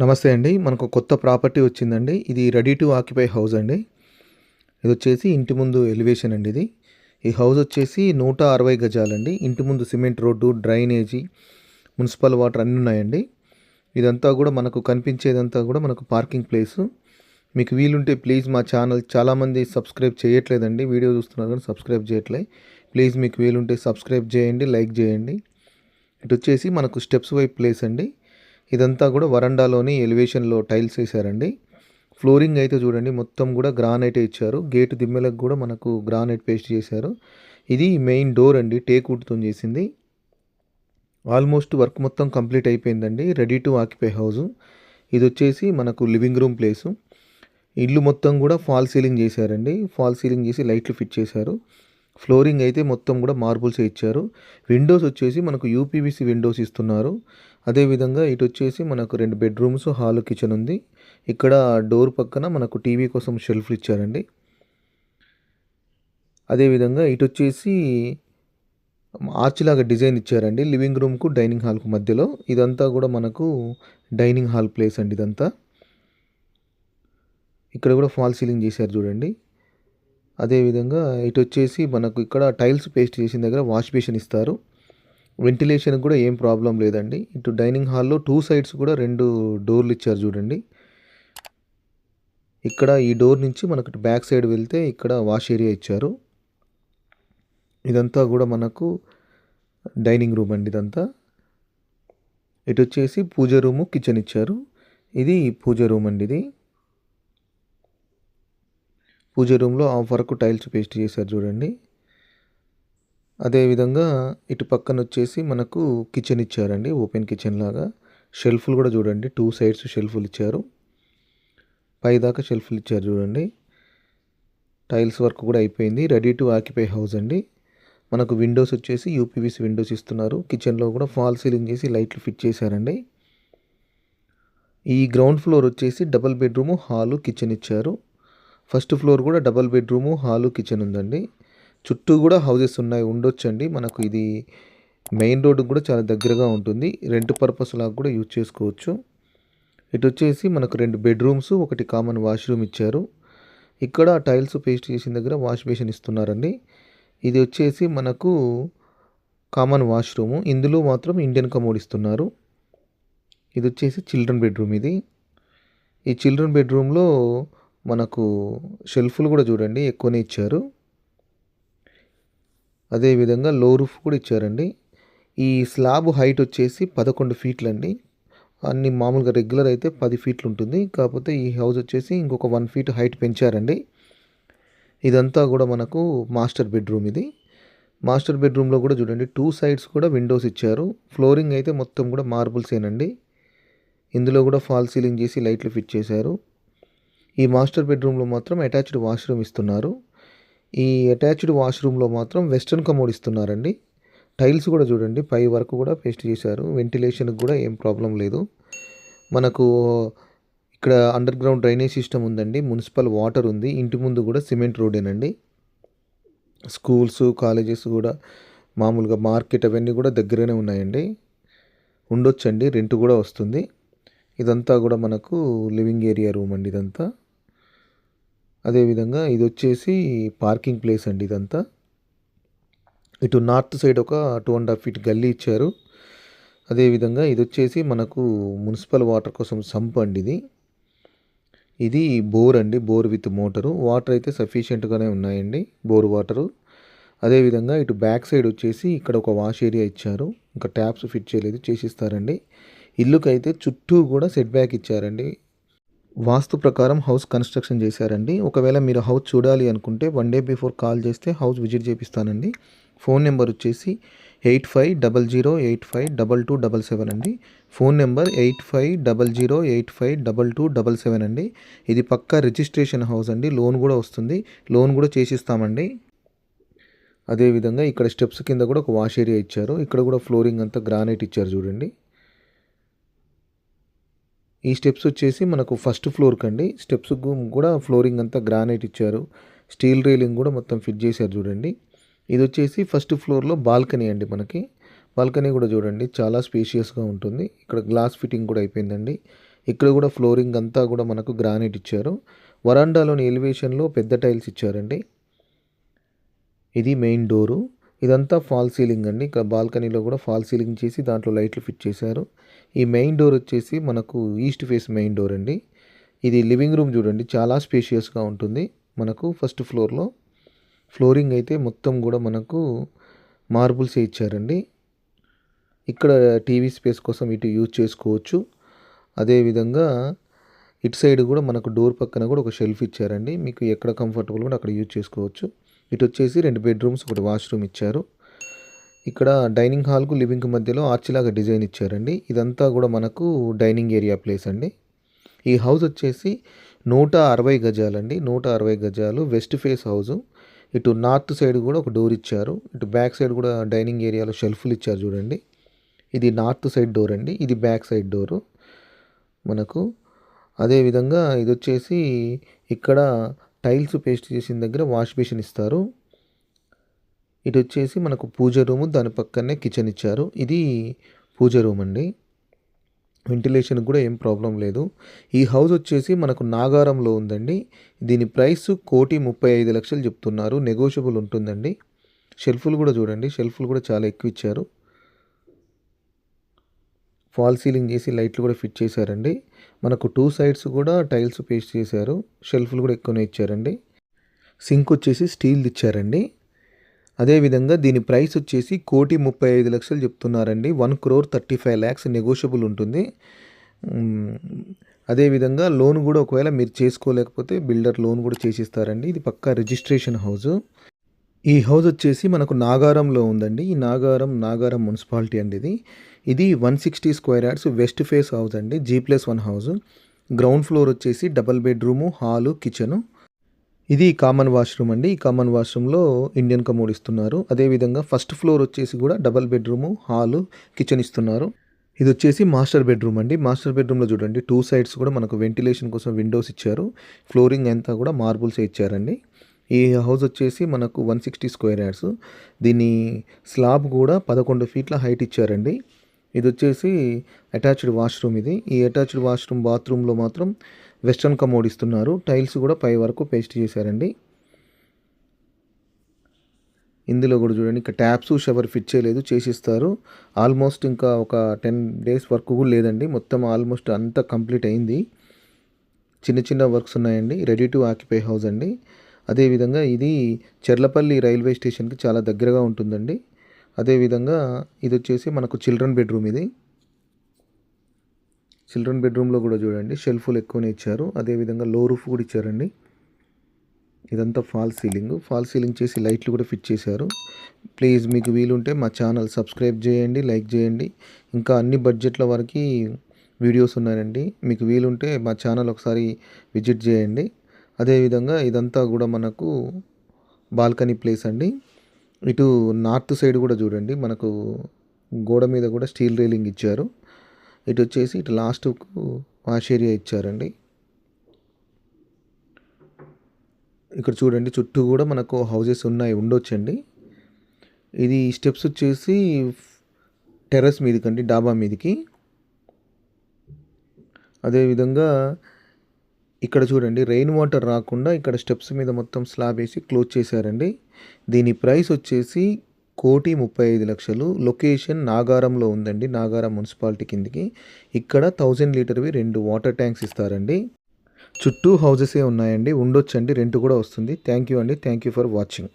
నమస్తే అండి. మనకు కొత్త ప్రాపర్టీ వచ్చిందండి. ఇది రెడీ టు ఆక్యుపై హౌస్ అండి. ఇది వచ్చేసి ఇంటి ముందు ఎలివేషన్ అండి ఇది. ఈ హౌస్ వచ్చేసి నూట అరవై గజాలండి. ఇంటి ముందు cement road drainage municipal water అన్నీ ఉన్నాయండి. ఇదంతా కూడా మనకు కనిపించేదంతా కూడా మనకు పార్కింగ్ ప్లేసు మీకు వీలుంటే ప్లీజ్ మా ఛానల్ చాలామంది సబ్స్క్రైబ్ చేయట్లేదండి. వీడియో చూస్తున్నారు కానీ సబ్స్క్రైబ్ చేయట్లే. ప్లీజ్ మీకు వీలుంటే సబ్స్క్రైబ్ చేయండి లైక్ చేయండి. ఇటు వచ్చేసి మనకు స్టెప్స్ వైపు ప్లేస్ అండి. ఇదంతా కూడా వరండాలోని ఎలివేషన్లో టైల్స్ వేశారండి. ఫ్లోరింగ్ అయితే చూడండి మొత్తం కూడా గ్రానైట్ ఇచ్చారు. గేటు దిమ్మెలకు కూడా మనకు గ్రానైట్ పేస్ట్ చేశారు. ఇది మెయిన్ డోర్ అండి టేక్ వుడ్తో చేసింది. ఆల్మోస్ట్ వర్క్ మొత్తం కంప్లీట్ అయిపోయిందండి రెడీ టు ఆక్యుపై హౌస్ ఇది వచ్చేసి మనకు లివింగ్ రూమ్ ప్లేసు. ఇల్లు మొత్తం కూడా ఫాల్ సీలింగ్ చేశారండి ఫాల్ సీలింగ్ చేసి లైట్లు ఫిట్ చేశారు. ఫ్లోరింగ్ అయితే మొత్తం కూడా మార్బుల్స్ ఇచ్చారు. విండోస్ వచ్చేసి మనకు యూపీవీసీ విండోస్ ఇస్తున్నారు. అదేవిధంగా ఇటు వచ్చేసి మనకు రెండు బెడ్రూమ్స్ హాల్ కిచెన్ ఉంది. ఇక్కడ డోర్ పక్కన మనకు టీవీ కోసం షెల్ఫ్లు ఇచ్చారండి. అదేవిధంగా ఇటు వచ్చేసి ఆర్చ్ లాగా డిజైన్ ఇచ్చారండి. లివింగ్ రూమ్కు డైనింగ్ హాల్కు మధ్యలో. ఇదంతా కూడా మనకు డైనింగ్ హాల్ ప్లేస్ అండి ఇదంతా. ఇక్కడ కూడా ఫాల్ సీలింగ్ చేశారు చూడండి. అదేవిధంగా ఇటు వచ్చేసి మనకు ఇక్కడ టైల్స్ పేస్ట్ చేసిన దగ్గర వాష్ బేసిన్ ఇస్తారు. వెంటిలేషన్ కూడా ఏం ప్రాబ్లం లేదండి. ఇటు డైనింగ్ హాల్లో టూ సైడ్స్ కూడా రెండు డోర్లు ఇచ్చారు చూడండి. ఇక్కడ ఈ డోర్ నుంచి మనకు బ్యాక్ సైడ్ వెళ్తే ఇక్కడ వాష్ ఏరియా ఇచ్చారు. ఇదంతా కూడా మనకు డైనింగ్ రూమ్ అండి ఇదంతా. ఇటు వచ్చేసి పూజ రూము కిచెన్ ఇచ్చారు. ఇది పూజ రూమ్ అండి ఇది. పూజ రూమ్లో ఆఫ్ వరకు టైల్స్ పేస్ట్ చేశారు చూడండి. అదేవిధంగా ఇటు పక్కన వచ్చేసి మనకు కిచెన్ ఇచ్చారండి ఓపెన్ కిచెన్ లాగా. షెల్ఫ్లు కూడా చూడండి టూ సైడ్స్ షెల్ఫ్లు ఇచ్చారు. పైదాకా షెల్ఫ్లు ఇచ్చారు చూడండి. టైల్స్ వర్క్ కూడా అయిపోయింది. రెడీ టు ఆక్యుపై హౌస్ అండి. మనకు విండోస్ వచ్చేసి యూపీవీసీ విండోస్ ఇస్తున్నారు. కిచెన్లో కూడా ఫాల్ సీలింగ్ చేసి లైట్లు ఫిట్ చేశారండి. ఈ గ్రౌండ్ ఫ్లోర్ వచ్చేసి డబల్ బెడ్రూము హాలు కిచెన్ ఇచ్చారు. ఫస్ట్ ఫ్లోర్ కూడా డబల్ బెడ్రూము హాలు కిచెన్ ఉందండి. చుట్టూ కూడా హౌజెస్ ఉన్నాయి. ఉండొచ్చండి. మనకు ఇది మెయిన్ రోడ్డు కూడా చాలా దగ్గరగా ఉంటుంది. రెంట్ పర్పస్ లాగా కూడా యూజ్ చేసుకోవచ్చు. ఇటు వచ్చేసి మనకు రెండు బెడ్రూమ్స్ ఒకటి కామన్ వాష్రూమ్ ఇచ్చారు. ఇక్కడ టైల్స్ పేస్ట్ చేసిన దగ్గర వాష్ బేసిన్ ఇస్తున్నారండి. ఇది వచ్చేసి మనకు కామన్ వాష్రూము. ఇందులో మాత్రం ఇండియన్ కమోడ్ ఇస్తున్నారు. ఇది వచ్చేసి చిల్డ్రన్ బెడ్రూమ్ ఇది. ఈ చిల్డ్రన్ బెడ్రూమ్లో మనకు షెల్ఫ్లు కూడా చూడండి ఎక్కువనే ఇచ్చారు. అదేవిధంగా లో రూఫ్ కూడా ఇచ్చారండి. ఈ స్లాబ్ హైట్ వచ్చేసి పదకొండు ఫీట్లు అండి అన్ని మామూలుగా రెగ్యులర్ అయితే పది ఫీట్లు ఉంటుంది. కాకపోతే ఈ హౌస్ వచ్చేసి ఇంకొక వన్ ఫీట్ హైట్ పెంచారండి. ఇదంతా కూడా మనకు మాస్టర్ బెడ్రూమ్ ఇది. మాస్టర్ బెడ్రూమ్లో కూడా చూడండి టూ సైడ్స్ కూడా విండోస్ ఇచ్చారు. ఫ్లోరింగ్ అయితే మొత్తం కూడా మార్బుల్సేనండి ఇందులో కూడా ఫాల్ సీలింగ్ చేసి లైట్లు ఫిట్ చేశారు. ఈ మాస్టర్ బెడ్రూమ్లో మాత్రం అటాచ్డ్ వాష్రూమ్ ఇస్తున్నారు. ఈ అటాచ్డ్ వాష్రూమ్లో మాత్రం వెస్ట్రన్ కమోడ్ ఇస్తున్నారండి. టైల్స్ కూడా చూడండి పై వరకు కూడా పేస్ట్ చేశారు. వెంటిలేషన్కి కూడా ఏం ప్రాబ్లం లేదు. మనకు ఇక్కడ అండర్ గ్రౌండ్ డ్రైనేజ్ సిస్టమ్ ఉందండి మున్సిపల్ వాటర్ ఉంది. ఇంటి ముందు కూడా సిమెంట్ రోడేనండి స్కూల్స్ కాలేజెస్ కూడా మామూలుగా మార్కెట్ అవన్నీ కూడా దగ్గరనే ఉన్నాయండి. ఉండొచ్చండి రెంట్ కూడా వస్తుంది. ఇదంతా కూడా మనకు లివింగ్ ఏరియా రూమ్ అండి ఇదంతా. అదేవిధంగా ఇది వచ్చేసి పార్కింగ్ ప్లేస్ అండి ఇదంతా. ఇటు నార్త్ సైడ్ ఒక టూ అండ్ హాఫ్ ఫీట్ గల్లీ ఇచ్చారు. అదేవిధంగా ఇది వచ్చేసి మనకు మున్సిపల్ వాటర్ కోసం సంప్ అండి ఇది. ఇది బోర్ అండి బోర్ విత్ మోటరు. వాటర్ అయితే సఫిషియెంట్గానే ఉన్నాయండి బోర్ వాటరు. అదేవిధంగా ఇటు బ్యాక్ సైడ్ వచ్చేసి ఇక్కడ ఒక వాష్ ఏరియా ఇచ్చారు. ఇంకా ట్యాప్స్ ఫిట్ చేయలేదు చేసిస్తారండి. ఇల్లుకైతే చుట్టూ కూడా సెట్ బ్యాక్ ఇచ్చారండి. వాస్తు ప్రకారం హౌస్ కన్స్ట్రక్షన్ చేశారండి. ఒకవేళ మీరు హౌస్ చూడాలి అనుకుంటే వన్ డే బిఫోర్ కాల్ చేస్తే హౌస్ విజిట్ చేపిస్తానండి. ఫోన్ నెంబర్ వచ్చేసి eight five double zero eight five double two double seven అండి. Phone number eight five double zero eight five double two double seven అండి. ఇది పక్కా registration house అండి. Loan కూడా వస్తుంది. లోన్ కూడా చేసిస్తామండి. అదేవిధంగా ఇక్కడ స్టెప్స్ కింద కూడా ఒక వాష్ ఏరియా ఇచ్చారు. ఇక్కడ కూడా ఫ్లోరింగ్ అంతా గ్రానైట్ ఇచ్చారు చూడండి. ఈ స్టెప్స్ వచ్చేసి మనకు ఫస్ట్ ఫ్లోర్ కండి. స్టెప్స్ కూడా ఫ్లోరింగ్ అంతా గ్రానైట్ ఇచ్చారు. స్టీల్ రైలింగ్ కూడా మొత్తం ఫిట్ చేశారు చూడండి. ఇది వచ్చేసి ఫస్ట్ ఫ్లోర్లో బాల్కనీ అండి మనకి. బాల్కనీ కూడా చూడండి చాలా స్పేషియస్గా ఉంటుంది. ఇక్కడ గ్లాస్ ఫిట్టింగ్ కూడా అయిపోయిందండి. ఇక్కడ కూడా ఫ్లోరింగ్ అంతా కూడా మనకు గ్రానైట్ ఇచ్చారు. వరాండాలోని ఎలివేషన్లో పెద్ద టైల్స్ ఇచ్చారండి. ఇది మెయిన్ డోరు ఇదంతా ఫాల్ సీలింగ్ అండి. ఇక్కడ బాల్కనీలో కూడా ఫాల్ సీలింగ్ చేసి దాంట్లో లైట్లు ఫిట్ చేశారు. ఈ మెయిన్ డోర్ వచ్చేసి మనకు ఈస్ట్ ఫేస్ మెయిన్ డోర్ అండి. ఇది లివింగ్ రూమ్ చూడండి చాలా స్పేషియస్గా ఉంటుంది. మనకు ఫస్ట్ ఫ్లోర్లో ఫ్లోరింగ్ అయితే మొత్తం కూడా మనకు మార్బుల్స్ ఇచ్చారండి. ఇక్కడ టీవీ స్పేస్ కోసం ఇటు యూజ్ చేసుకోవచ్చు. అదేవిధంగా ఇటు సైడ్ కూడా మనకు డోర్ పక్కన కూడా ఒక షెల్ఫ్ ఇచ్చారండి. మీకు ఎక్కడ కంఫర్టబుల్ కూడా అక్కడ యూజ్ చేసుకోవచ్చు. ఇటు వచ్చేసి రెండు బెడ్రూమ్స్ ఒకటి వాష్రూమ్ ఇచ్చారు. ఇక్కడ డైనింగ్ హాల్కు లివింగ్ మధ్యలో ఆర్చిలాగా డిజైన్ ఇచ్చారండి. ఇదంతా కూడా మనకు డైనింగ్ ఏరియా ప్లేస్ అండి. ఈ హౌస్ వచ్చేసి నూట అరవై గజాలండి. నూట అరవై గజాలు వెస్ట్ ఫేస్ హౌస్. ఇటు నార్త్ సైడ్ కూడా ఒక డోర్ ఇచ్చారు. ఇటు బ్యాక్ సైడ్ కూడా డైనింగ్ ఏరియాలో షెల్ఫ్లు ఇచ్చారు చూడండి. ఇది నార్త్ సైడ్ డోర్ అండి. ఇది బ్యాక్ సైడ్ డోరు. మనకు అదేవిధంగా ఇది వచ్చేసి ఇక్కడ టైల్స్ పేస్ట్ చేసిన దగ్గర వాష్ బేసిన్ ఇస్తారు. ఇటు వచ్చేసి మనకు పూజ రూము దాని పక్కనే కిచెన్ ఇచ్చారు. ఇది పూజ రూమ్ అండి. వెంటిలేషన్ కూడా ఏం ప్రాబ్లం లేదు. ఈ హౌస్ వచ్చేసి మనకు నాగారంలో ఉందండి. దీని ప్రైస్ కోటి ముప్పై ఐదు లక్షలు చెప్తున్నారు. నెగోషియబుల్ ఉంటుందండి. షెల్ఫ్లు కూడా చూడండి. షెల్ఫ్లు కూడా చాలా ఎక్కువ ఇచ్చారు. ఫాల్ సీలింగ్ చేసి లైట్లు కూడా ఫిట్ చేశారండి. మనకు టూ సైడ్స్ కూడా టైల్స్ పేస్ట్ చేశారు. షెల్ఫ్లు కూడా ఎక్కువనే ఇచ్చారండి. సింక్ వచ్చేసి స్టీల్ ఇచ్చారండి. అదేవిధంగా దీని ప్రైస్ వచ్చేసి కోటి ముప్పై ఐదు లక్షలు చెప్తున్నారండి. One crore thirty five lakhs negotiable ఉంటుంది. అదేవిధంగా లోన్ కూడా ఒకవేళ మీరు చేసుకోలేకపోతే బిల్డర్ లోన్ కూడా చేసిస్తారండి. ఇది పక్కా రిజిస్ట్రేషన్ హౌస్ ఈ హౌస్ వచ్చేసి మనకు నాగారంలో ఉందండి. ఈ నాగారం నాగారం మున్సిపాలిటీ అండి ఇది. ఇది one sixty square yards west face house అండి. G plus one house ground floor వచ్చేసి డబల్ బెడ్రూము హాలు కిచెను. ఇది కామన్ వాష్రూమ్ అండి. ఈ కామన్ వాష్రూమ్లో ఇండియన్ కమోడ్ ఇస్తున్నారు. అదేవిధంగా ఫస్ట్ ఫ్లోర్ వచ్చేసి కూడా డబల్ బెడ్రూము హాలు కిచెన్ ఇస్తున్నారు. ఇది వచ్చేసి మాస్టర్ బెడ్రూమ్ అండి. మాస్టర్ బెడ్రూమ్లో చూడండి టూ సైడ్స్ కూడా మనకు వెంటిలేషన్ కోసం విండోస్ ఇచ్చారు. ఫ్లోరింగ్ అంతా కూడా మార్బుల్స్ ఇచ్చారండి. ఈ హౌస్ వచ్చేసి మనకు వన్ సిక్స్టీ స్క్వేర్ యార్డ్స్ దీని స్లాబ్ కూడా పదకొండు ఫీట్ల హైట్ ఇచ్చారండి. ఇది వచ్చేసి అటాచ్డ్ వాష్రూమ్ ఇది. ఈ అటాచ్డ్ వాష్రూమ్ బాత్రూంలో మాత్రం వెస్ట్రన్ కమోడ్ ఇస్తున్నారు. టైల్స్ కూడా పై వరకు పేస్ట్ చేశారండి. ఇందులో కూడా చూడండి ఇంకా ట్యాప్స్ షవర్ ఫిట్ చేయలేదు చేసిస్తారు. ఆల్మోస్ట్ ఇంకా ఒక టెన్ డేస్ వర్క్ కూడా లేదండి. మొత్తం ఆల్మోస్ట్ అంతా కంప్లీట్ అయింది. చిన్న చిన్న వర్క్స్ ఉన్నాయండి. రెడీ టు ఆక్యుపై హౌస్ అండి. అదేవిధంగా ఇది చెర్లపల్లి రైల్వే స్టేషన్కి చాలా దగ్గరగా ఉంటుందండి. అదేవిధంగా ఇది వచ్చేసి మనకు చిల్డ్రన్ బెడ్రూమ్ ఇది. చిల్డ్రన్ బెడ్రూమ్లో కూడా చూడండి షెల్ఫ్లు ఎక్కువనే ఇచ్చారు. అదేవిధంగా లో రూఫ్ కూడా ఇచ్చారండి. ఇదంతా ఫాల్ సీలింగ్. ఫాల్ సీలింగ్ చేసి లైట్లు కూడా ఫిట్ చేశారు. ప్లీజ్ మీకు వీలుంటే మా ఛానల్ సబ్స్క్రైబ్ చేయండి లైక్ చేయండి. ఇంకా అన్ని బడ్జెట్ల వరకు వీడియోస్ ఉన్నాయండి. మీకు వీలుంటే మా ఛానల్ ఒకసారి విజిట్ చేయండి. అదేవిధంగా ఇదంతా కూడా మనకు బాల్కనీ ప్లేస్ అండి. ఇటు నార్త్ సైడ్ కూడా చూడండి మనకు గోడ మీద కూడా స్టీల్ రైలింగ్ ఇచ్చారు. ఇటు వచ్చేసి ఇటు లాస్ట్కు వాష్ ఏరియా ఇచ్చారండి. ఇక్కడ చూడండి చుట్టూ కూడా మనకు హౌజెస్ ఉన్నాయి ఉండొచ్చండి. ఇది స్టెప్స్ వచ్చేసి టెర్రస్ మీదకండి డాబా మీదకి. అదేవిధంగా ఇక్కడ చూడండి రెయిన్ వాటర్ రాకుండా ఇక్కడ స్టెప్స్ మీద మొత్తం స్లాబ్ వేసి క్లోజ్ చేశారండి. దీని ప్రైస్ వచ్చేసి కోటి ముప్పై ఐదు లక్షలు. లొకేషన్ నాగారంలో ఉందండి. నాగారం మున్సిపాలిటీ కిందికి. ఇక్కడ థౌజండ్ లీటర్వి రెండు వాటర్ ట్యాంక్స్ ఇస్తారండి. చుట్టూ హౌజెసే ఉన్నాయండి. ఉండొచ్చండి. రెంట్ కూడా వస్తుంది. థ్యాంక్ యూ అండి. Thank you for watching.